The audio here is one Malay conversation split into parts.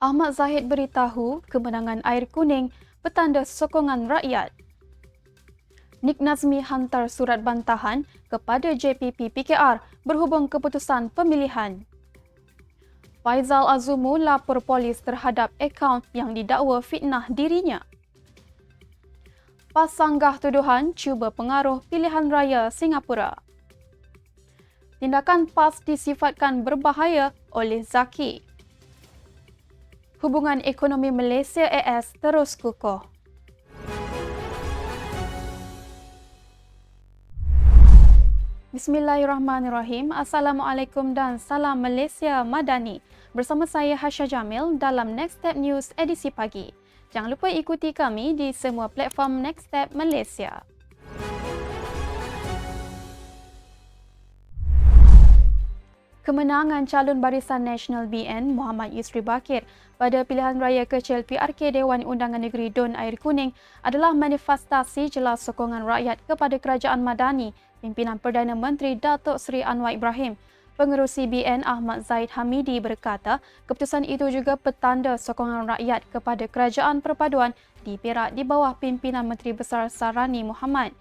Ahmad Zahid beritahu kemenangan air kuning petanda sokongan rakyat. Nik Nazmi hantar surat bantahan kepada JPP PKR berhubung keputusan pemilihan. Faizal Azumu lapor polis terhadap akaun yang didakwa fitnah dirinya. Pasanggah tuduhan cuba pengaruh pilihan raya Singapura. Tindakan PAS disifatkan berbahaya oleh Zaki hubungan ekonomi Malaysia AS terus kukuh. Bismillahirrahmanirrahim. Assalamualaikum dan salam Malaysia Madani. Bersama saya Hasha Jamil dalam Next Step News edisi pagi. Jangan lupa ikuti kami di semua platform Next Step Malaysia. Kemenangan calon Barisan Nasional BN Muhammad Yusri Bakir pada pilihan raya kecil PRK Dewan Undangan Negeri Don Air Kuning adalah manifestasi jelas sokongan rakyat kepada Kerajaan Madani pimpinan Perdana Menteri Datuk Seri Anwar Ibrahim. Pengerusi BN Ahmad Zaid Hamidi berkata, keputusan itu juga petanda sokongan rakyat kepada Kerajaan Perpaduan di Perak di bawah pimpinan Menteri Besar Sarani Muhammad.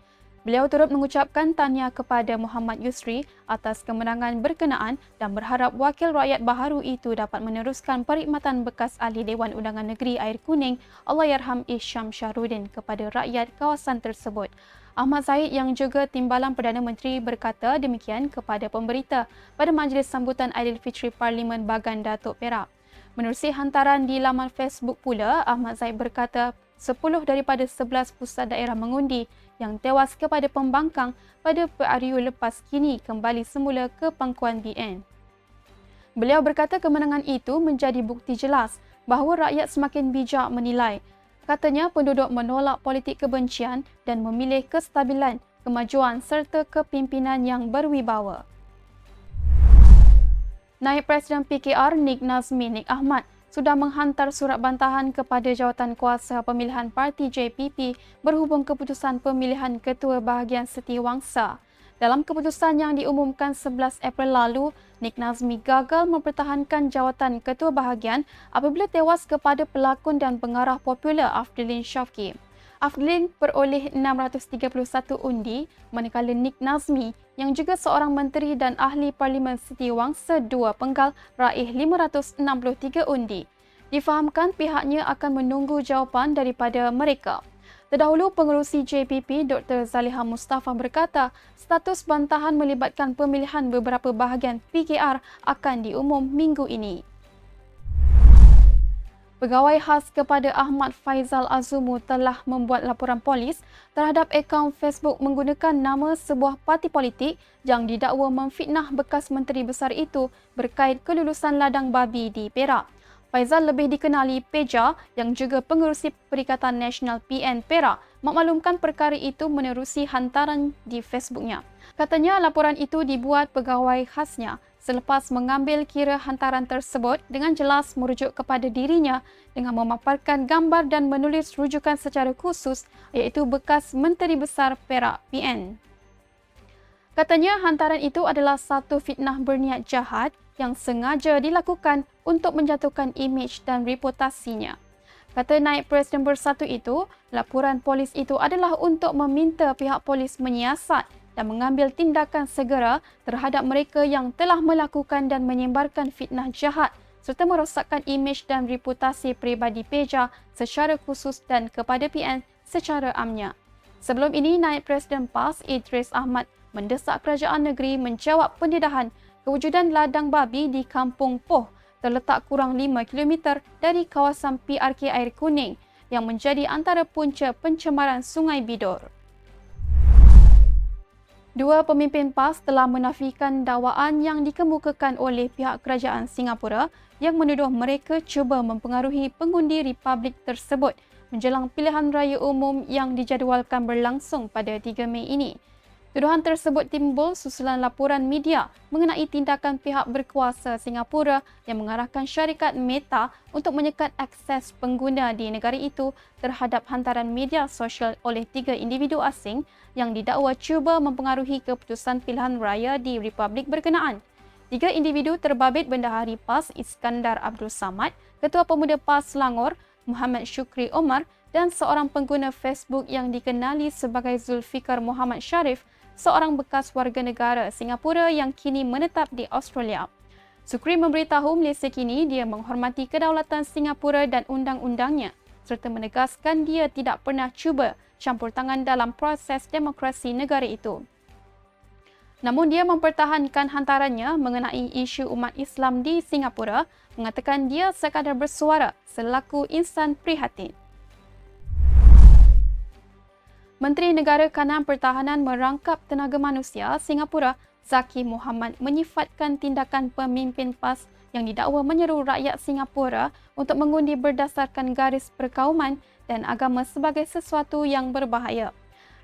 Beliau turut mengucapkan tanya kepada Muhammad Yusri atas kemenangan berkenaan dan berharap wakil rakyat baharu itu dapat meneruskan perkhidmatan bekas ahli Dewan Undangan Negeri Air Kuning Allahyarham Isham Syahrudin kepada rakyat kawasan tersebut. Ahmad Zaid yang juga Timbalan Perdana Menteri berkata demikian kepada pemberita pada majlis sambutan Aidilfitri Parlimen Bagan Datuk Perak. Menerusi hantaran di laman Facebook pula, Ahmad Zaid berkata 10 daripada 11 pusat daerah mengundi yang tewas kepada pembangkang pada PRU lepas kini kembali semula ke pangkuan BN. Beliau berkata kemenangan itu menjadi bukti jelas bahawa rakyat semakin bijak menilai. Katanya penduduk menolak politik kebencian dan memilih kestabilan, kemajuan serta kepimpinan yang berwibawa. Naib Presiden PKR Nik Nazmi Nik Ahmad sudah menghantar surat bantahan kepada jawatan kuasa pemilihan parti JPP berhubung keputusan pemilihan ketua bahagian setiawangsa. Dalam keputusan yang diumumkan 11 April lalu, Nik Nazmi gagal mempertahankan jawatan ketua bahagian apabila tewas kepada pelakon dan pengarah popular Afdilin Shafki. Afdilin peroleh 631 undi manakala Nik Nazmi yang juga seorang menteri dan ahli Parlimen Setiawangsa dua penggal raih 563 undi. Difahamkan pihaknya akan menunggu jawapan daripada mereka. Terdahulu, pengerusi JPP Dr. Zaliha Mustafa berkata status bantahan melibatkan pemilihan beberapa bahagian PKR akan diumum minggu ini. Pegawai khas kepada Ahmad Faizal Azumu telah membuat laporan polis terhadap akaun Facebook menggunakan nama sebuah parti politik yang didakwa memfitnah bekas menteri besar itu berkait kelulusan ladang babi di Perak. Faizal lebih dikenali Peja yang juga pengerusi Perikatan Nasional PN Perak maklumkan perkara itu menerusi hantaran di Facebooknya. Katanya laporan itu dibuat pegawai khasnya selepas mengambil kira hantaran tersebut dengan jelas merujuk kepada dirinya dengan memaparkan gambar dan menulis rujukan secara khusus iaitu bekas Menteri Besar Perak PN. Katanya hantaran itu adalah satu fitnah berniat jahat yang sengaja dilakukan untuk menjatuhkan imej dan reputasinya. Kata naik Presiden Bersatu itu, laporan polis itu adalah untuk meminta pihak polis menyiasat dan mengambil tindakan segera terhadap mereka yang telah melakukan dan menyebarkan fitnah jahat serta merosakkan imej dan reputasi peribadi Peja secara khusus dan kepada PN secara amnya. Sebelum ini, Naib Presiden PAS Idris Ahmad mendesak kerajaan negeri menjawab pendedahan kewujudan ladang babi di Kampung Poh terletak kurang 5 km dari kawasan PRK Air Kuning yang menjadi antara punca pencemaran Sungai Bidor. Dua pemimpin PAS telah menafikan dakwaan yang dikemukakan oleh pihak kerajaan Singapura yang menuduh mereka cuba mempengaruhi pengundi republik tersebut menjelang pilihan raya umum yang dijadualkan berlangsung pada 3 Mei ini. Tuduhan tersebut timbul susulan laporan media mengenai tindakan pihak berkuasa Singapura yang mengarahkan syarikat Meta untuk menyekat akses pengguna di negara itu terhadap hantaran media sosial oleh tiga individu asing yang didakwa cuba mempengaruhi keputusan pilihan raya di republik berkenaan. Tiga individu terbabit Bendahari PAS Iskandar Abdul Samad, Ketua Pemuda PAS Selangor Muhammad Syukri Omar dan seorang pengguna Facebook yang dikenali sebagai Zulfikar Muhammad Sharif, seorang bekas warga negara Singapura yang kini menetap di Australia. Sukri memberitahu Malaysia kini dia menghormati kedaulatan Singapura dan undang-undangnya serta menegaskan dia tidak pernah cuba campur tangan dalam proses demokrasi negara itu. Namun dia mempertahankan hantarannya mengenai isu umat Islam di Singapura, mengatakan dia sekadar bersuara selaku insan prihatin. Menteri Negara Kanan Pertahanan Merangkap Tenaga Manusia Singapura, Zaki Muhammad menyifatkan tindakan pemimpin PAS yang didakwa menyeru rakyat Singapura untuk mengundi berdasarkan garis perkauman dan agama sebagai sesuatu yang berbahaya.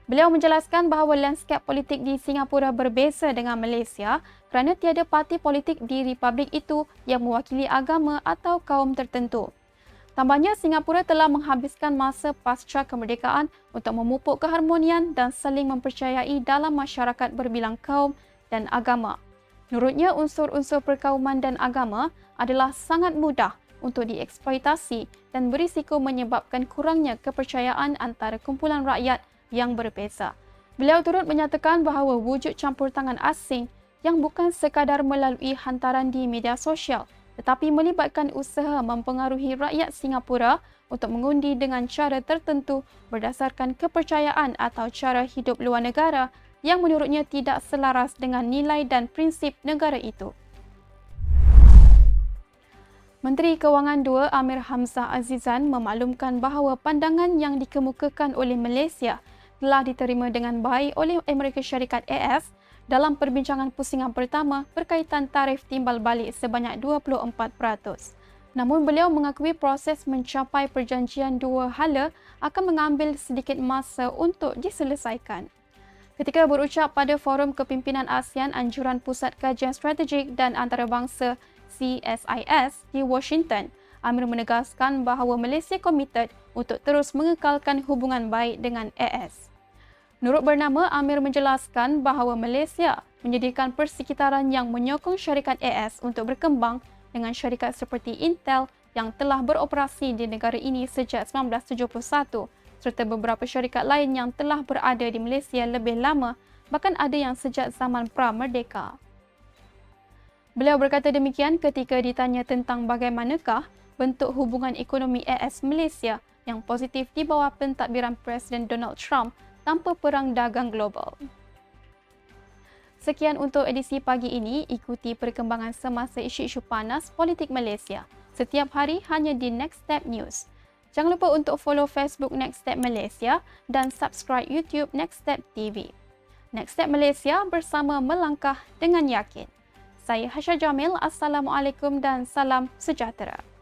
Beliau menjelaskan bahawa lanskap politik di Singapura berbeza dengan Malaysia kerana tiada parti politik di republik itu yang mewakili agama atau kaum tertentu. Tambahnya, Singapura telah menghabiskan masa pasca kemerdekaan untuk memupuk keharmonian dan saling mempercayai dalam masyarakat berbilang kaum dan agama. Menurutnya, unsur-unsur perkauman dan agama adalah sangat mudah untuk dieksploitasi dan berisiko menyebabkan kurangnya kepercayaan antara kumpulan rakyat yang berbeza. Beliau turut menyatakan bahawa wujud campur tangan asing yang bukan sekadar melalui hantaran di media sosial tetapi melibatkan usaha mempengaruhi rakyat Singapura untuk mengundi dengan cara tertentu berdasarkan kepercayaan atau cara hidup luar negara yang menurutnya tidak selaras dengan nilai dan prinsip negara itu. Menteri Kewangan II Amir Hamzah Azizan memaklumkan bahawa pandangan yang dikemukakan oleh Malaysia telah diterima dengan baik oleh Amerika Syarikat AS dalam perbincangan pusingan pertama berkaitan tarif timbal balik sebanyak 24%. Namun beliau mengakui proses mencapai perjanjian dua hala akan mengambil sedikit masa untuk diselesaikan. Ketika berucap pada Forum Kepimpinan ASEAN Anjuran Pusat Kajian Strategik dan Antarabangsa CSIS di Washington, Amir menegaskan bahawa Malaysia komited untuk terus mengekalkan hubungan baik dengan AS. Nurut bernama, Amir menjelaskan bahawa Malaysia menyediakan persekitaran yang menyokong syarikat AS untuk berkembang dengan syarikat seperti Intel yang telah beroperasi di negara ini sejak 1971 serta beberapa syarikat lain yang telah berada di Malaysia lebih lama bahkan ada yang sejak zaman pra-merdeka. Beliau berkata demikian ketika ditanya tentang bagaimanakah bentuk hubungan ekonomi AS Malaysia yang positif di bawah pentadbiran Presiden Donald Trump tanpa perang dagang global. Sekian untuk edisi pagi ini, ikuti perkembangan semasa isu-isu panas politik Malaysia setiap hari hanya di Next Step News. Jangan lupa untuk follow Facebook Next Step Malaysia dan subscribe YouTube Next Step TV. Next Step Malaysia bersama melangkah dengan yakin. Saya Hasha Jamil, Assalamualaikum dan salam sejahtera.